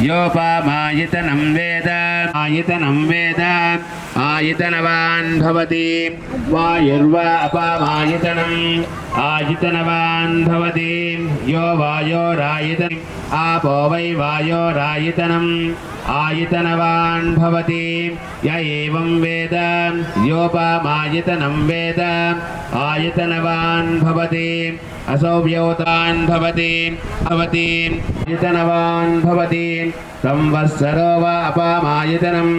योपामायतनं वेद आयतनं वेद आयतनवान् भवति वायुर्वा अपामायतनम् आयतनवान् भवति यो वायोरायतनम् आपो वै वायोरायतनम् आयतनवान् भवति य एवं वेद योपामायतनं वेद आयतनवान् भवति असौ व्योतान् भवति भवति आयतनवान् भवति సంవత్సరో వా అపామాయతనం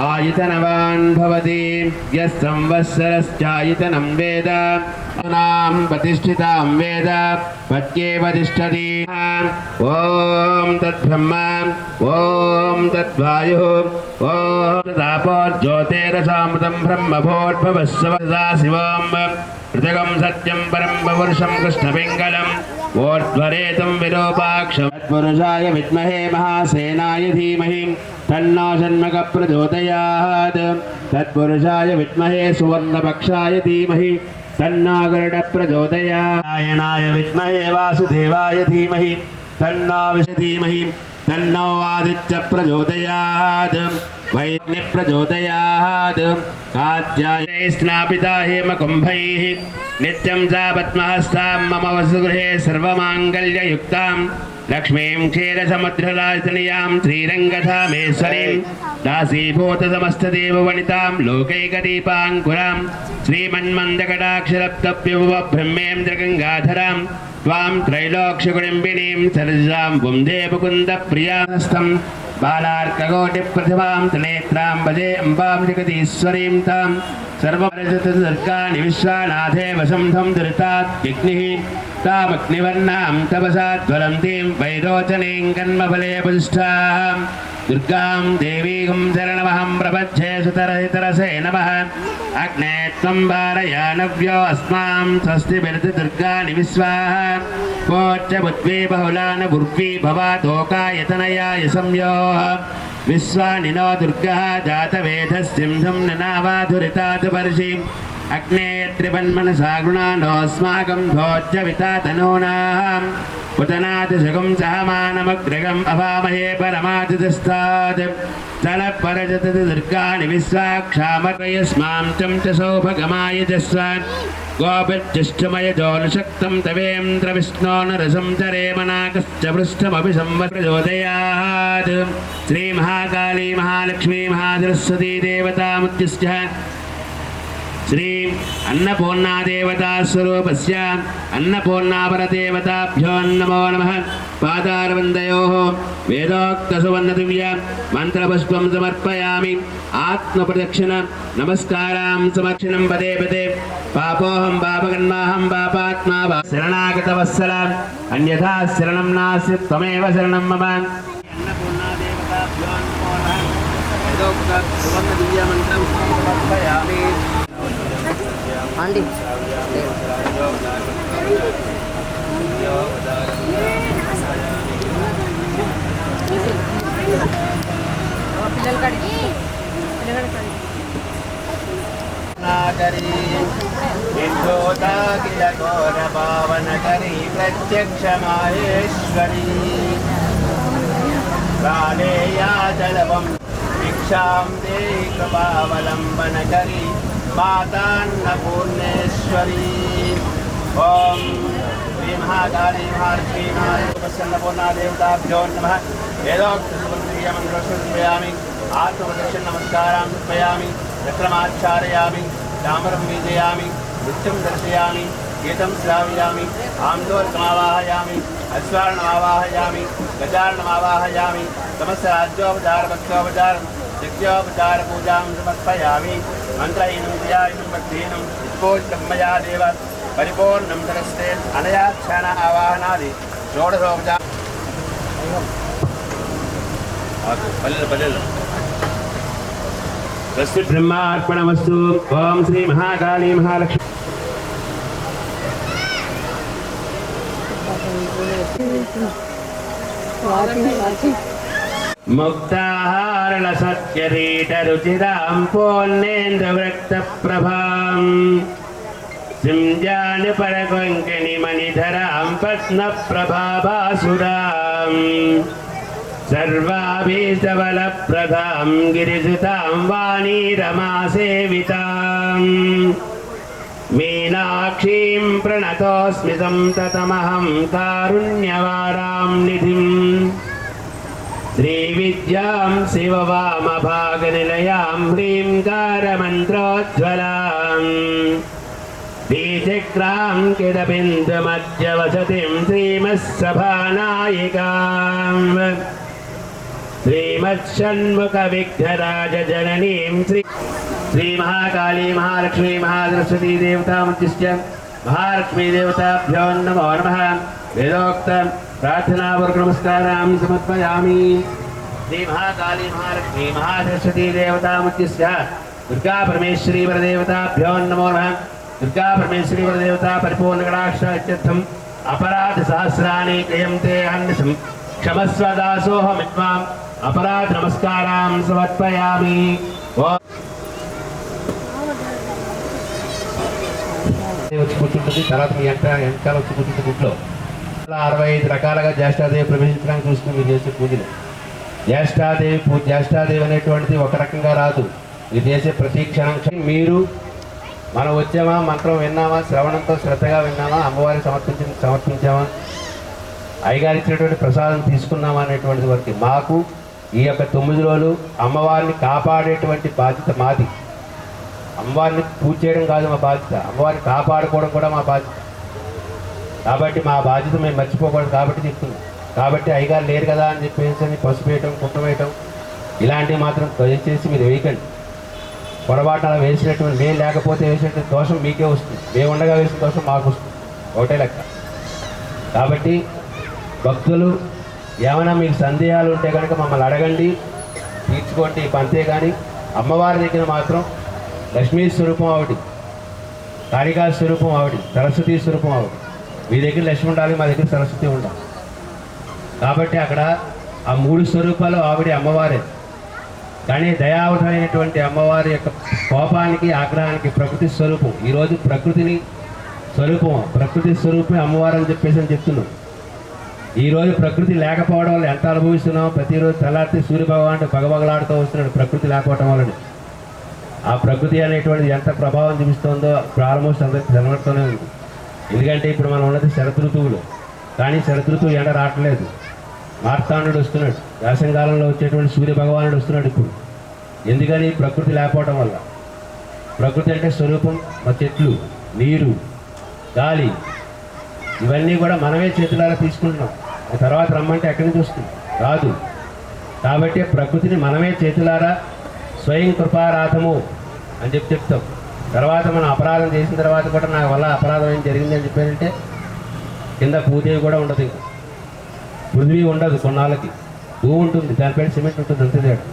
ఆయతనవాన్ భవతి యస్ సంవత్సరశ్చాయతనం వేద నాం ప్రతిష్ఠితాం వేద పద్యేవ తిష్టతి ఓం తద్బ్రహ్మ ఓం తద్వాయు ఓం తాపోర్జ్యోతేరసామృతం బ్రహ్మభోద్భవస్వ శివం పృథగం సత్యం పరం పౌరుషం కృష్ణపింగళం वोत्वरेतं विरूपाक्षमत्पुरुषाय विद्महे महासेनाय धीमहि तन्नो जन्मकप्रचोदयात् तत्पुरुषाय विद्महे सुवर्णपक्षाय धीमहि तन्नागरुडप्रचोदयायणाय विद्महे वासुदेवाय धीमहि तन्नाविष धीमहि तन्नो आदित्य प्रचोदयात् वैग्नि प्रचोदयात् कात्यायै स्नापिता हेमकुम्भैः नित्यं सा पद्महस्तां मम वसुगृहे सर्वमाङ्गल्ययुक्तां लक्ष्मीं क्षीरसमुद्रराजनीयां श्रीरङ्गधामेश्वरीं दासीभूतसमस्तदेववनितां लोकैकदीपाङ्कुरां श्रीमन्मन्दकटाक्षरप्तव्यब्रह्मेन्द्रगङ्गाधरां त्वां त्रैलोक्यकुडिम्बिनीं सरजां वुन्दे मुकुन्दप्रियास्तं बालार्ककोटिप्रतिभां त्रिनेत्रां भजे अम्बां जगदीश्वरीं तां सर्वपरिचितदुर्गाणि विश्वानाथे वसन्धं दुरितात् विघ्निः తామగ్నివర్ణాం తపసాజ్వలం దేం వైరోచనీం కన్మఫలే ప్రతిష్టాం దుర్గాం దేవీం శరణమహం ప్రపజ్జే సుతరసితరసే నమ అగ్నే త్వం వారయానవ్యో అస్మాం స్వస్తి బిరతి దుర్గాని విశ్వాహ కోచ్చ బుద్ధ్వే బహుళాన గుర్వీ సంయో విశ్వా నినో దుర్గా జాతవేధ సింహం ననావాధురితాధు పర్షిం अग्ने त्रिपन्मनसा गुणानोऽस्माकं भोज्यविता तनूनाम् पुतनातिशगं सहमानमग्रगम् अभामहे परमातिदस्तात् तलपरजत दुर्गाणि विश्वाक्षामर्यस्मां चं च सौभगमाय जस्वान् गोपिर्जिष्ठमय जोलशक्तं तवेन्द्रविष्णो नरसं चरेमनाकश्च पृष्ठमपि संवप्रचोदयात् श्रीमहाकाली महालक्ष्मी महासरस्वती देवतामुद्दिश्य శ్రీ అన్నపూర్ణాదేవతాస్వరూపస్య అన్నపూర్ణాపరదేవతాభ్యో నమో నమ పాదారవందయో వేదోక్తసువర్ణదివ్య మంత్రపుష్పం సమర్పయామి ఆత్మప్రదక్షిణ నమస్కారాం సమక్షిణం పదే పదే పాపోహం పాపకర్మాహం పాపాత్మా పా- శరణాగతవత్సల అన్యథా శరణం నాస్తి త్వమేవ శరణం మమ అన్నపూర్ణాదేవతాభ్యో నమో నమ వేదోక్త సువర్ణదివ్య మంత్రం సమర్పయామి అండి పిల్లలు కడిగి పిల్లలు కడిగి కరీ నిర్ధోతాఖిల ఘోర పావనకరీ ప్రత్యక్ష మాహేశ్వరీ భిక్షాం దేహి కరీ पादान्नपूर्णेश्वरी ॐ ह्रीमहाकाली महार्षीणादेवताभ्यो नमः। वेदोक्तसमन्त्रयामि आत्मप्रदक्षिणनमस्कारां कृपयामि रक्रमाच्छादयामि डामरं वीजयामि। नृत्यं दर्शयामि। गीतं श्रावयामि। आम्दोर्कमावाहयामि अश्वारणमावाहयामि। गजारणमावाहयामि तमस्य राज्योपचारभक्तोपचारम् यज्ञोपचार पूजां समर्पयामि मन्त्रहीनं क्रियायिनं देव। परिपूर्णं सरस्ते अनया क्षण आवाहनादि। षोडशोपचार तस्य ब्रह्मार्पणमस्तु। ॐ श्री महाकाली महालक्ष्मी। मुक्ताः తారుణ సత్యరీట రుచిరాం పూర్ణేంద్ర వృక్త ప్రభాం సింజాని పరకొంకణి మణిధరాం పద్మ ప్రభాభాసురాం సర్వాభీష్టబల ప్రధాం గిరిసుతాం వాణీ రమాసేవితాం మీనాక్షీం ప్రణతోస్మి సంతతమహం తారుణ్యవారాం నిధిం श्रीविद्यां शिववामभागनिलयां ह्रीङ्कारमन्त्रोज्ज्वलाम् बीजग्रां किडबिन्दुमध्यवसतिं श्रीमत्सभानायिकाम् श्रीमत्षण्मुखविघ्नराजजननीं श्री श्रीमहाकाली महालक्ष्मी महासरस्वती देवतामुद्दिश्य महालक्ष्मी देवताभ्यो नमो नमः। वेदोक्त प्रार्थनापूर्वकनमस्कारां समर्पयामि। శ్రీమహాకాళీ మహాలక్ష్మీ మహాసరస్వతీ దేవతాముఖ్యస్య దుర్గా నమో నమ. దుర్గా పరమేశ్వరీవరదేవత పరిపూర్ణకటాక్షం అపరాధ సహస్రాన్ని క్రియంతే అన్నిషం క్షమస్వ దాసోహమిద్వాం అపరాధ నమస్కారాం సమర్పయామి. వచ్చి కూర్చుంటుంది తర్వాత మీ ఎంత వెనకాల వచ్చి కూర్చుంటుంది గుట్లో అరవై ఐదు రకాలుగా జ్యేష్ఠాదేవి ప్రవేశించడానికి చూస్తుంది మీరు చేసే పూజలు. జ్యేష్ఠాదేవి పూజ జ్యేష్ఠాదేవి అనేటువంటిది ఒక రకంగా రాదు. ఇది చేసే ప్రతి క్షణం మీరు మనం వచ్చామా మంత్రం విన్నామా శ్రవణంతో శ్రద్ధగా విన్నామా అమ్మవారికి సమర్పించి సమర్పించామా అయ్యగారు ఇచ్చినటువంటి ప్రసాదం తీసుకున్నామా అనేటువంటి వరకు మాకు ఈ యొక్క తొమ్మిది రోజులు అమ్మవారిని కాపాడేటువంటి బాధ్యత మాది. అమ్మవారిని పూజ చేయడం కాదు మా బాధ్యత. అమ్మవారిని కాపాడుకోవడం కూడా మా బాధ్యత. కాబట్టి మా బాధ్యత మేము మర్చిపోకూడదు కాబట్టి చెప్తున్నాం. కాబట్టి అయ్యగారు లేరు కదా అని చెప్పేసి అని పసుపు వేయటం కుట్టం వేయటం ఇలాంటివి మాత్రం దయచేసి మీరు వేయకండి. పొరపాటు అలా వేసినటువంటి మేము లేకపోతే వేసినటువంటి దోషం మీకే వస్తుంది. మేము ఉండగా వేసిన దోషం మాకు వస్తుంది. ఒకటే లెక్క. కాబట్టి భక్తులు ఏమైనా మీకు సందేహాలు ఉంటే కనుక మమ్మల్ని అడగండి తీర్చుకోండి అంతేగాని అమ్మవారి దగ్గర మాత్రం లక్ష్మీ స్వరూపం ఆవిడి కాళికా స్వరూపం ఆవిడి సరస్వతి స్వరూపం ఆవిడ. మీ దగ్గర లక్ష్మి ఉండాలి మా దగ్గర సరస్వతి ఉండాలి. కాబట్టి అక్కడ ఆ మూడు స్వరూపాలు ఆవిడ అమ్మవారే. కానీ దయావతమైనటువంటి అమ్మవారి యొక్క కోపానికి ఆగ్రహానికి ప్రకృతి స్వరూపం. ఈరోజు ప్రకృతిని స్వరూపం ప్రకృతి స్వరూపమే అమ్మవారు అని చెప్పేసి అని చెప్తున్నాం. ఈరోజు ప్రకృతి లేకపోవడం వల్ల ఎంత అనుభవిస్తున్నాం? ప్రతిరోజు తెల్లారితే సూర్య భగవానుడు పగబగలాడుతూ వస్తున్నాడు ప్రకృతి లేకపోవడం వలన ఆ ప్రకృతి అనేటువంటిది ఎంత ప్రభావం చూపిస్తుందో ఇప్పుడు ఆల్మోస్ట్ అందరికి కనబడుతూనే ఉంది. ఎందుకంటే ఇప్పుడు మనం ఉన్నది శరదృతువులు. కానీ శరదృతువు ఎండ రావట్లేదు. మార్తాండు వస్తున్నాడు. వేసంకాలంలో వచ్చేటువంటి సూర్య భగవానుడు వస్తున్నాడు ఇప్పుడు. ఎందుకని? ప్రకృతి లేకపోవడం వల్ల. ప్రకృతి అంటే స్వరూపం మా చెట్లు నీరు గాలి. ఇవన్నీ కూడా మనమే చేతులారా తీసుకుంటున్నాం. తర్వాత రమ్మంటే ఎక్కడి నుంచి వస్తుంది? రాదు. కాబట్టి ప్రకృతిని మనమే చేతులారా స్వయం కృపారాధము అని చెప్పి చెప్తాం. తర్వాత మనం అపరాధం చేసిన తర్వాత కూడా నా వల్ల అపరాధం ఏం జరిగిందని చెప్పారంటే కింద పూజ కూడా ఉండదు ఇంకా. పృథ్వీ ఉండదు కొన్నాళ్ళకి భూమి ఉంటుంది దానిపైన సిమెంట్ ఉంటుంది అంతే తేడా.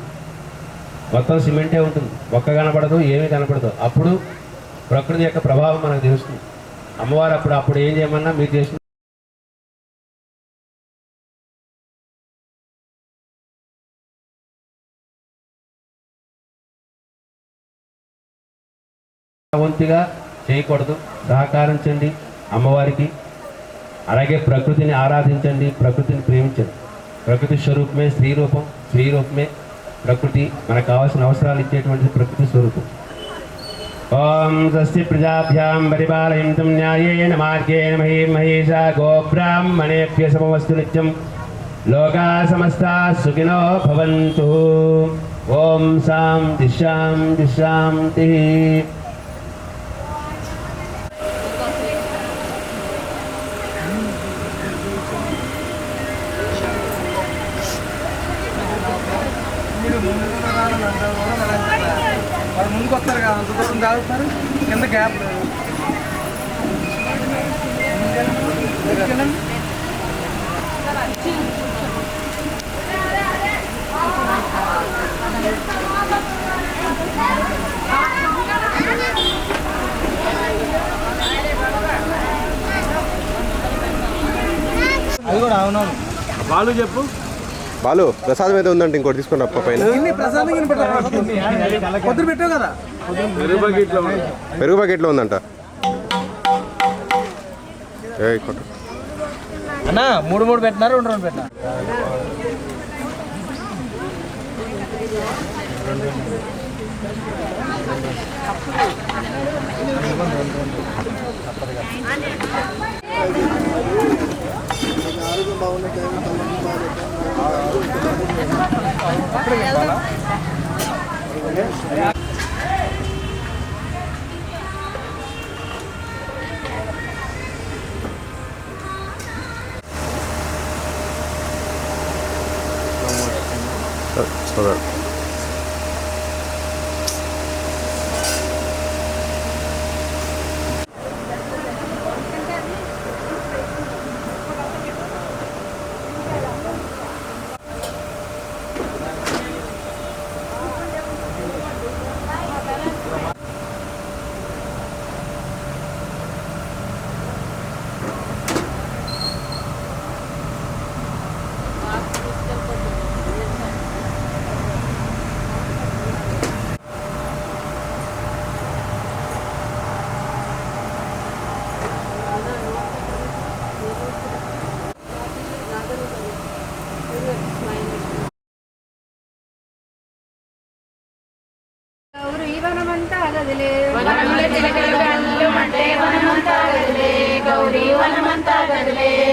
మొత్తం సిమెంటే ఉంటుంది. ఒక్క కనపడదు ఏమీ కనపడదు. అప్పుడు ప్రకృతి యొక్క ప్రభావం మనకు తెలుస్తుంది. అమ్మవారు అప్పుడు అప్పుడు ఏం చేయమన్నా మీరు చేసిన వంతుగా చేయకూడదు. సహకరించండి అమ్మవారికి అలాగే ప్రకృతిని ఆరాధించండి ప్రకృతిని ప్రేమించండి. ప్రకృతి స్వరూపమే స్త్రీ రూపం స్త్రీ రూపమే ప్రకృతి. మనకు కావాల్సిన అవసరాలు ఇచ్చేటువంటి ప్రకృతి స్వరూపం. ఓం స్వస్తి ప్రజాభ్యాం పరిపాలయంతం న్యాయేన మార్గేణ మహీ మహేష గోబ్రాహ్మణేభ్య సమవస్తు నిత్యం. లోకా సమస్తా సుఖినో భవంతు. ఓం సాం దిశాం దిశాంతి మీరు ముందు దూరం రావాలి, అంత దూరం రావాలి. వాళ్ళు ముందుకు వస్తారు కదా అంత దూరం తాగుతారు కింద గ్యాప్. లేదు? అది కూడా అవునవును వాళ్ళు చెప్పు. బాలు ప్రసాదం అయితే ఉందంటే ఇంకోటి తీసుకోండి రప్ప పైన. పెరుగు బకెట్లో ఉందంట. అన్నా మూడు మూడు పెట్టినా రెండు రెండు బాగున్నాయి కదా heavenly.